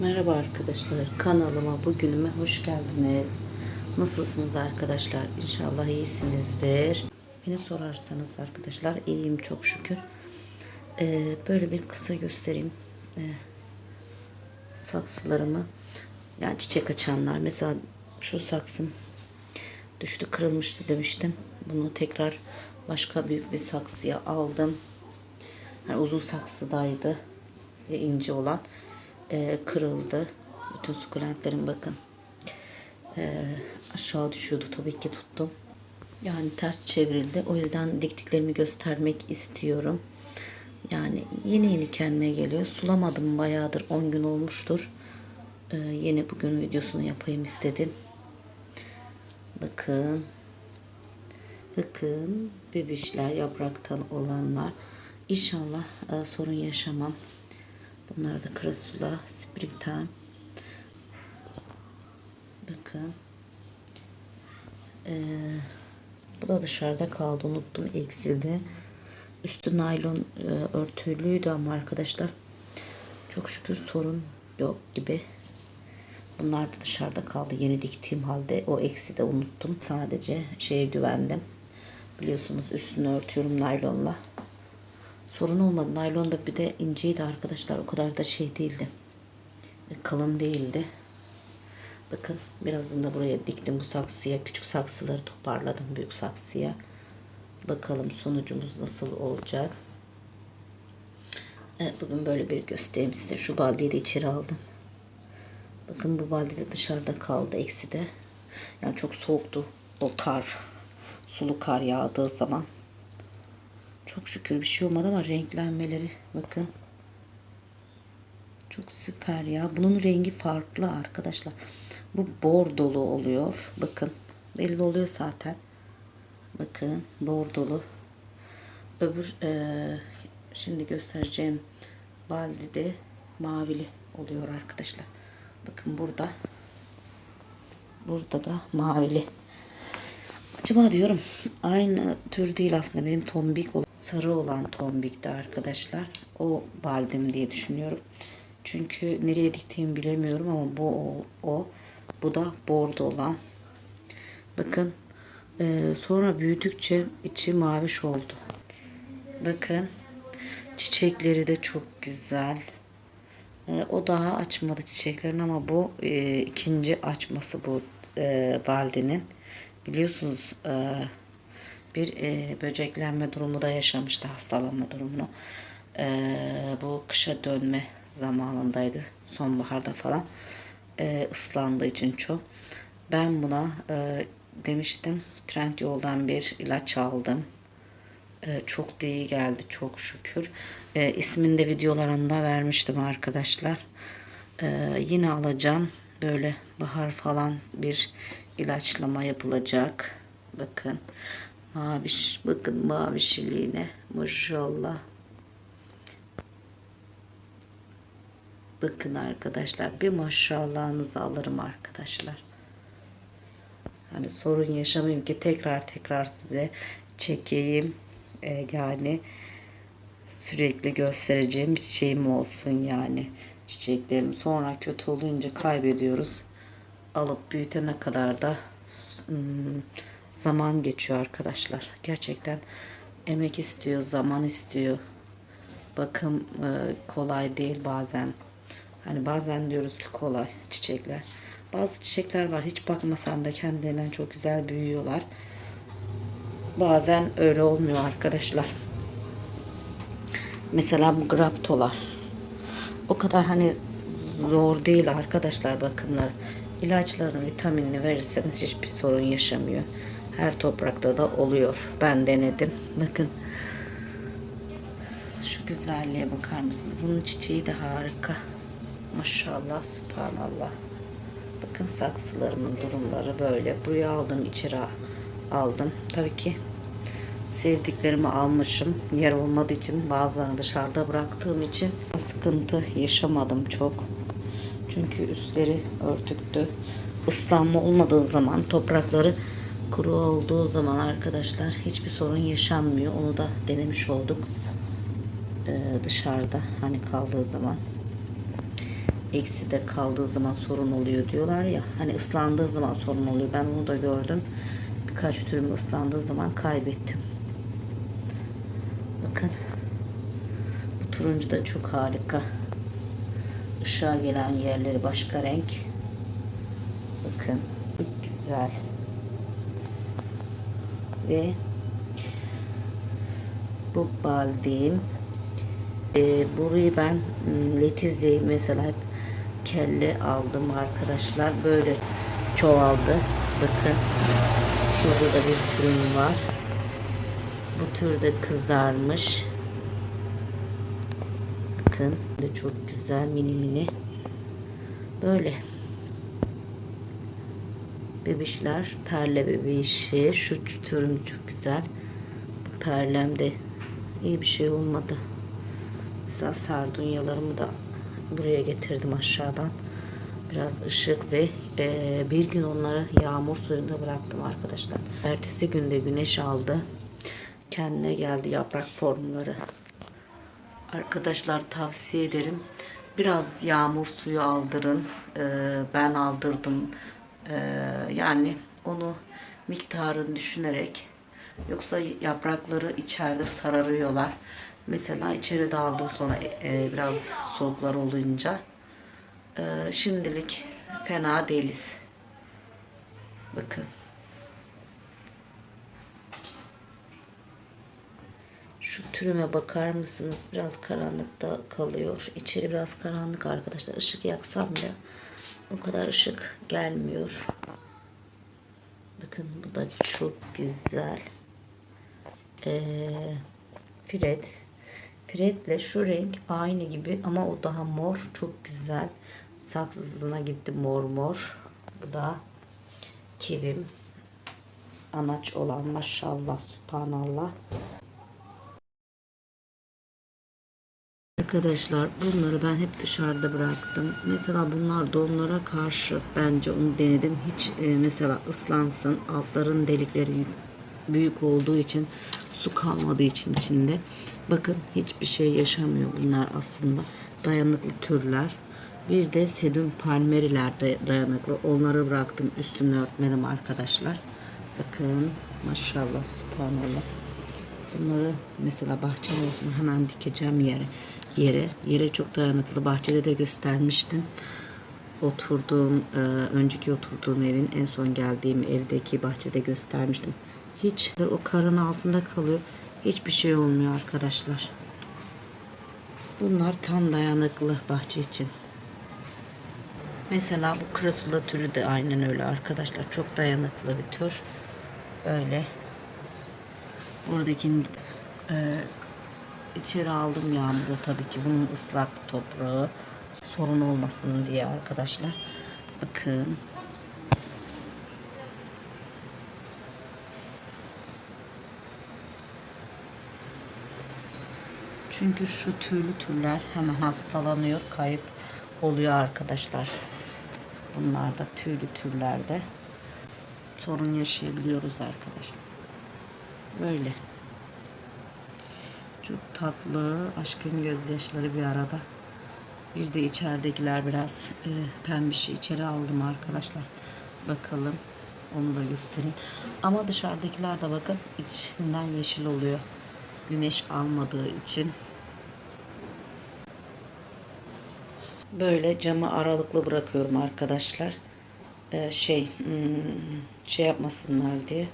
Merhaba arkadaşlar kanalıma bugünüme hoş geldiniz. Nasılsınız arkadaşlar? İnşallah iyisinizdir. Beni sorarsanız arkadaşlar iyiyim çok şükür. Ee, böyle bir kısa göstereyim. Ee, saksılarımı yani çiçek açanlar mesela şu saksım düştü kırılmıştı demiştim. Bunu tekrar başka büyük bir saksıya aldım. Yani uzun saksıdaydı. İnce olan e, kırıldı. Bütün sukulentlerim bakın e, aşağı düşüyordu. Tabii ki tuttum. Yani ters çevrildi. O yüzden diktiklerimi göstermek istiyorum. Yani yeni yeni kendine geliyor. Sulamadım bayağıdır. 10 gün olmuştur. E, yeni bugün videosunu yapayım istedim. Bakın. Bakın bebişler yapraktan olanlar. İnşallah e, sorun yaşamam. Bunlar da krasula, springtime. Bakın. Ee, bu da dışarıda kaldı. Unuttum. Eksildi. Üstü naylon e, örtülüydü ama arkadaşlar. Çok şükür sorun yok gibi. Bunlar da dışarıda kaldı. Yeni diktiğim halde o eksi de unuttum. Sadece şeye güvendim. Biliyorsunuz üstünü örtüyorum naylonla. Sorun olmadı. Naylon da bir de inceydi arkadaşlar. O kadar da şey değildi. Kalın değildi. Bakın birazını da buraya diktim bu saksıya. Küçük saksıları toparladım büyük saksıya. Bakalım sonucumuz nasıl olacak. Evet bugün böyle bir göstereyim size. Şu baldeyi de içeri aldım. Bakın bu balde de dışarıda kaldı. Eksi de. Yani çok soğuktu. O kar. Sulu kar yağdığı zaman. Çok şükür bir şey olmadı ama renklenmeleri bakın. Çok süper ya. Bunun rengi farklı arkadaşlar. Bu bordolu oluyor. Bakın. Belli oluyor zaten. Bakın bordolu. Öbür e, şimdi göstereceğim baldi de mavili oluyor arkadaşlar. Bakın burada. Burada da mavili. Acaba diyorum aynı tür değil aslında benim tombik olan sarı olan tombikti arkadaşlar. O baldim diye düşünüyorum. Çünkü nereye diktiğimi bilemiyorum ama bu o. o. Bu da bordo olan. Bakın e, sonra büyüdükçe içi maviş oldu. Bakın çiçekleri de çok güzel. E, o daha açmadı çiçeklerini ama bu e, ikinci açması bu e, baldinin. Biliyorsunuz e, bir e, böceklenme durumu da yaşamıştı hastalanma durumunu. E, bu kışa dönme zamanındaydı sonbaharda falan e, ıslandığı için çok. Ben buna e, demiştim trend yoldan bir ilaç aldım. E, çok iyi geldi çok şükür. E, ismini de videolarında vermiştim arkadaşlar. E, yine alacağım böyle bahar falan bir ilaçlama yapılacak. Bakın maviş bakın mavişiliğine maşallah. Bakın arkadaşlar bir maşallahınızı alırım arkadaşlar. Hani sorun yaşamayayım ki tekrar tekrar size çekeyim. Ee, yani sürekli göstereceğim bir çiçeğim olsun yani. Çiçeklerim sonra kötü olunca kaybediyoruz. Alıp büyütene kadar da hmm, zaman geçiyor arkadaşlar. Gerçekten emek istiyor, zaman istiyor. Bakım e, kolay değil bazen. Hani bazen diyoruz ki kolay çiçekler. Bazı çiçekler var hiç bakmasan da kendilerinden çok güzel büyüyorlar. Bazen öyle olmuyor arkadaşlar. Mesela bu graptolar. O kadar hani zor değil arkadaşlar bakımları. İlaçlarını, vitaminini verirseniz hiçbir sorun yaşamıyor. Her toprakta da oluyor. Ben denedim. Bakın. Şu güzelliğe bakar mısınız? Bunun çiçeği de harika. Maşallah, subhanallah. Bakın saksılarımın durumları böyle. Buraya aldım, içeri aldım. Tabii ki sevdiklerimi almışım. Yer olmadığı için bazılarını dışarıda bıraktığım için sıkıntı yaşamadım çok. Çünkü üstleri örtüktü. Islanma olmadığı zaman toprakları kuru olduğu zaman arkadaşlar hiçbir sorun yaşanmıyor. Onu da denemiş olduk. Ee, dışarıda hani kaldığı zaman. eksi de kaldığı zaman sorun oluyor diyorlar ya. Hani ıslandığı zaman sorun oluyor. Ben onu da gördüm. Birkaç türüm ıslandığı zaman kaybettim. Bakın. Bu turuncu da çok harika. Işığa gelen yerleri başka renk. Bakın. Çok güzel. Ve bu baldim. Ee, burayı ben m, Letizye'yi mesela hep kelle aldım arkadaşlar. Böyle çoğaldı. Bakın. Şurada da bir türüm var. Bu tür de kızarmış. Bakın. De çok güzel mini mini. Böyle. Bebişler. Perle bebişi. Şu türüm çok güzel. Bu perlem de iyi bir şey olmadı. Mesela sardunyalarımı da buraya getirdim aşağıdan. Biraz ışık ve e, bir gün onları yağmur suyunda bıraktım arkadaşlar. Ertesi günde güneş aldı. Kendine geldi yaprak formları. Arkadaşlar tavsiye ederim. Biraz yağmur suyu aldırın. E, ben aldırdım. E, yani onu miktarını düşünerek yoksa yaprakları içeride sararıyorlar. Mesela içeri daldım sonra e, biraz soğuklar olunca e, şimdilik fena değiliz. Bakın. Şu türüme bakar mısınız? Biraz karanlıkta kalıyor. İçeri biraz karanlık arkadaşlar. Işık yaksam bile o kadar ışık gelmiyor. Bakın bu da çok güzel. Ee, Fred. Fred'le şu renk aynı gibi ama o daha mor. Çok güzel. Saksısına gitti mor mor. Bu da kivim. Anaç olan maşallah subhanallah. Arkadaşlar bunları ben hep dışarıda bıraktım. Mesela bunlar donlara karşı bence onu denedim. Hiç e, mesela ıslansın altların delikleri büyük olduğu için su kalmadığı için içinde. Bakın hiçbir şey yaşamıyor bunlar aslında. Dayanıklı türler. Bir de sedum palmeriler de dayanıklı. Onları bıraktım üstüne örtmedim arkadaşlar. Bakın maşallah subhanallah. Bunları mesela bahçem olsun hemen dikeceğim yere. Yere. Yere çok dayanıklı. Bahçede de göstermiştim. Oturduğum, e, önceki oturduğum evin en son geldiğim evdeki bahçede göstermiştim. Hiç o karın altında kalıyor. Hiçbir şey olmuyor arkadaşlar. Bunlar tam dayanıklı bahçe için. Mesela bu krasula türü de aynen öyle arkadaşlar. Çok dayanıklı bir tür. Böyle. Buradakini e, içeri aldım yağmurda tabii ki. Bunun ıslak toprağı sorun olmasın diye arkadaşlar. Bakın. Çünkü şu tüylü türler hemen hastalanıyor, kayıp oluyor arkadaşlar. Bunlar da tüylü türlerde sorun yaşayabiliyoruz arkadaşlar. Böyle. Çok tatlı, aşkın gözyaşları bir arada. Bir de içeridekiler biraz e, pembişi içeri aldım arkadaşlar. Bakalım. Onu da göstereyim. Ama dışarıdakiler de bakın içinden yeşil oluyor. Güneş almadığı için. Böyle camı aralıklı bırakıyorum arkadaşlar. Ee, şey hmm, şey yapmasınlar diye.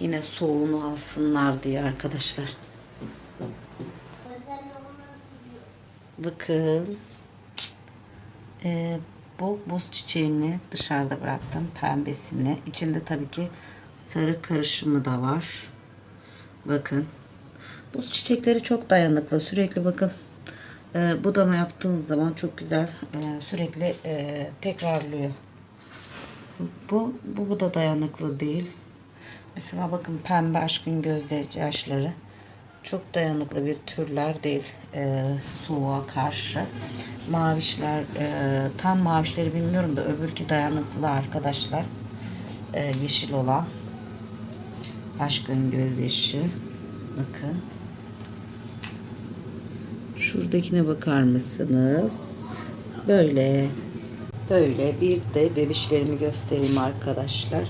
Yine soğuğunu alsınlar diye arkadaşlar. Bakın. Ee, bu buz çiçeğini dışarıda bıraktım. Pembesini. İçinde tabii ki sarı karışımı da var. Bakın. Buz çiçekleri çok dayanıklı. Sürekli bakın e, budama yaptığınız zaman çok güzel e, sürekli e, tekrarlıyor. Bu, bu, bu, da dayanıklı değil. Mesela bakın pembe aşkın gözyaşları çok dayanıklı bir türler değil e, soğuğa karşı. Mavişler e, tam mavişleri bilmiyorum da öbürki dayanıklı arkadaşlar. E, yeşil olan aşkın gözyaşı. Bakın. Şuradakine bakar mısınız? Böyle. Böyle bir de bebişlerimi göstereyim arkadaşlar.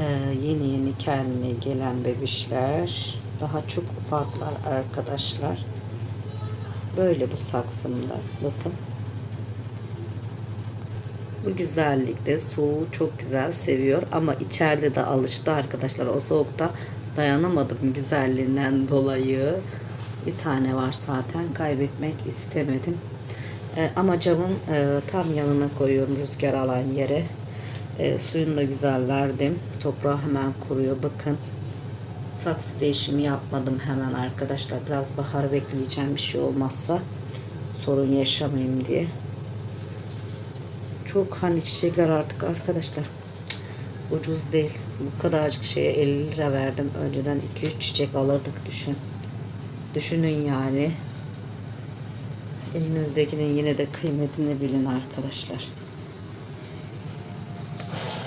Ee, yeni yeni kendine gelen bebişler. Daha çok ufaklar arkadaşlar. Böyle bu saksımda. Bakın. Bu güzellikte soğuğu çok güzel seviyor ama içeride de alıştı arkadaşlar. O soğukta dayanamadım güzelliğinden dolayı. Bir tane var zaten kaybetmek istemedim. Ee, ama camın e, tam yanına koyuyorum rüzgar alan yere. E, suyunu da güzel verdim. Toprağı hemen kuruyor. Bakın saksı değişimi yapmadım hemen arkadaşlar. Biraz bahar bekleyeceğim bir şey olmazsa sorun yaşamayayım diye. Çok hani çiçekler artık arkadaşlar ucuz değil. Bu kadarcık şeye 50 lira verdim. Önceden 2-3 çiçek alırdık düşün. Düşünün yani. Elinizdekinin yine de kıymetini bilin arkadaşlar.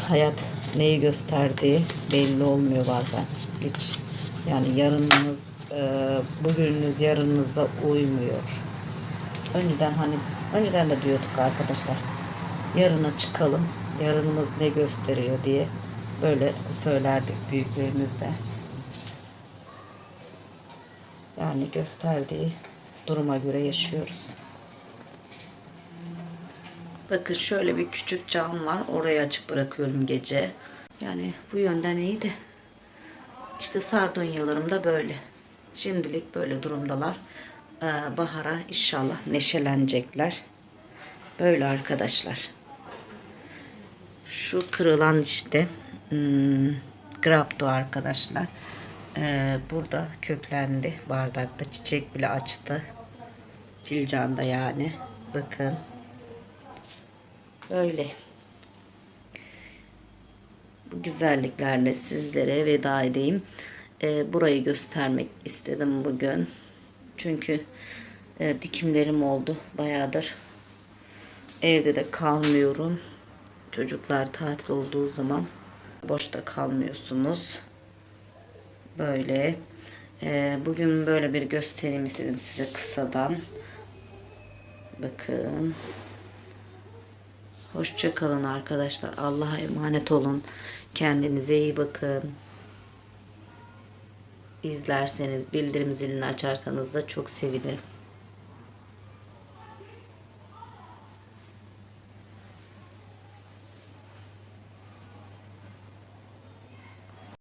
Hayat neyi gösterdiği belli olmuyor bazen. Hiç. Yani yarınınız, e, bugününüz yarınınıza uymuyor. Önceden hani, önceden de diyorduk arkadaşlar. Yarına çıkalım, yarınımız ne gösteriyor diye böyle söylerdik büyüklerimiz de. Yani gösterdiği duruma göre yaşıyoruz. Bakın şöyle bir küçük cam var. Oraya açık bırakıyorum gece. Yani bu yönden iyiydi. İşte sardunyalarım da böyle. Şimdilik böyle durumdalar. Ee, bahara inşallah neşelenecekler. Böyle arkadaşlar. Şu kırılan işte hmm, grapto arkadaşlar. Ee, burada köklendi bardakta. Çiçek bile açtı. Filcanda yani. Bakın. Böyle. Bu güzelliklerle sizlere veda edeyim. Ee, burayı göstermek istedim bugün. Çünkü e, dikimlerim oldu bayağıdır. Evde de kalmıyorum. Çocuklar tatil olduğu zaman boşta kalmıyorsunuz. Böyle. Ee, bugün böyle bir göstereyim istedim size kısadan. Bakın. Hoşça kalın arkadaşlar. Allah'a emanet olun. Kendinize iyi bakın. İzlerseniz bildirim zilini açarsanız da çok sevinirim.